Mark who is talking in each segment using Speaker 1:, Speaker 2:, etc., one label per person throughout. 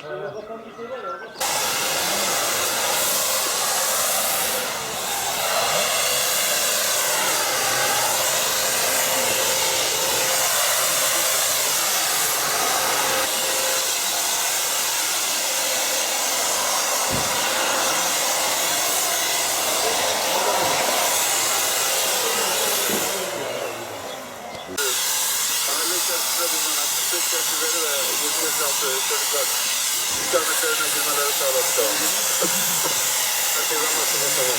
Speaker 1: Mahalle üzeri ve 25 altı çocuklar ikametlerine girmeleri sağladık. Herkese anlaşıldı tamam.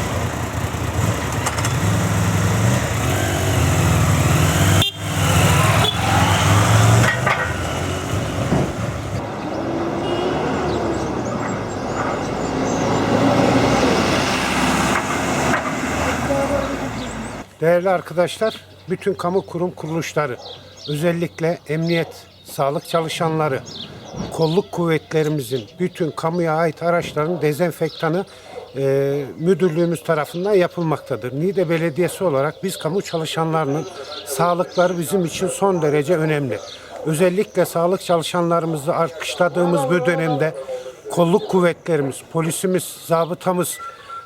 Speaker 2: Değerli arkadaşlar, bütün kamu kurum kuruluşları, özellikle emniyet, sağlık çalışanları, kolluk kuvvetlerimizin bütün kamuya ait araçların dezenfektanı e, müdürlüğümüz tarafından yapılmaktadır. Niğde Belediyesi olarak biz kamu çalışanlarının sağlıkları bizim için son derece önemli. Özellikle sağlık çalışanlarımızı alkışladığımız bu dönemde kolluk kuvvetlerimiz, polisimiz, zabıtamız,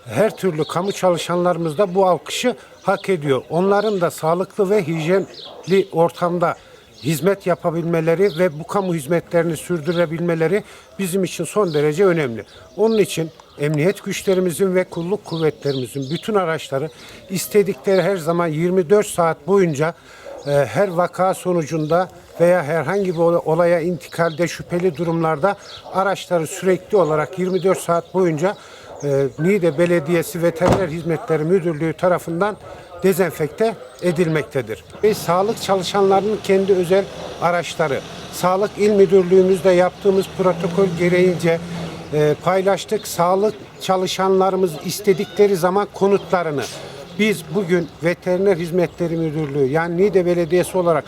Speaker 2: her türlü kamu çalışanlarımız da bu alkışı hak ediyor. Onların da sağlıklı ve hijyenli ortamda hizmet yapabilmeleri ve bu kamu hizmetlerini sürdürebilmeleri bizim için son derece önemli. Onun için emniyet güçlerimizin ve kulluk kuvvetlerimizin bütün araçları istedikleri her zaman 24 saat boyunca e, her vaka sonucunda veya herhangi bir olay- olaya intikalde şüpheli durumlarda araçları sürekli olarak 24 saat boyunca e, Niğde Belediyesi Veteriner Hizmetleri Müdürlüğü tarafından dezenfekte edilmektedir. Ve sağlık çalışanlarının kendi özel araçları, Sağlık İl Müdürlüğümüzde yaptığımız protokol gereğince e, paylaştık. Sağlık çalışanlarımız istedikleri zaman konutlarını biz bugün Veteriner Hizmetleri Müdürlüğü yani Niğde Belediyesi olarak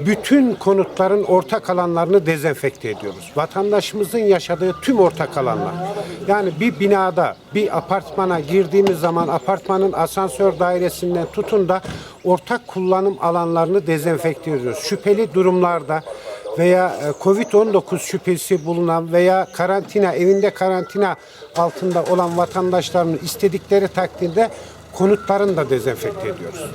Speaker 2: bütün konutların ortak alanlarını dezenfekte ediyoruz. Vatandaşımızın yaşadığı tüm ortak alanlar. Yani bir binada, bir apartmana girdiğimiz zaman apartmanın asansör dairesinden tutun da ortak kullanım alanlarını dezenfekte ediyoruz. Şüpheli durumlarda veya e, Covid-19 şüphesi bulunan veya karantina, evinde karantina altında olan vatandaşların istedikleri takdirde konutlarını da dezenfekte ediyoruz.